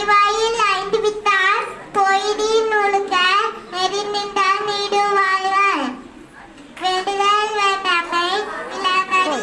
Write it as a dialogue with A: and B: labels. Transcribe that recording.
A: அறிவாயில் ஐந்து வித்தார் பொய்தி நுழுக்க நெறி நின்றால் நீடு வாழ்வார் வேண்டுதல் வேண்டாமை விழாமறி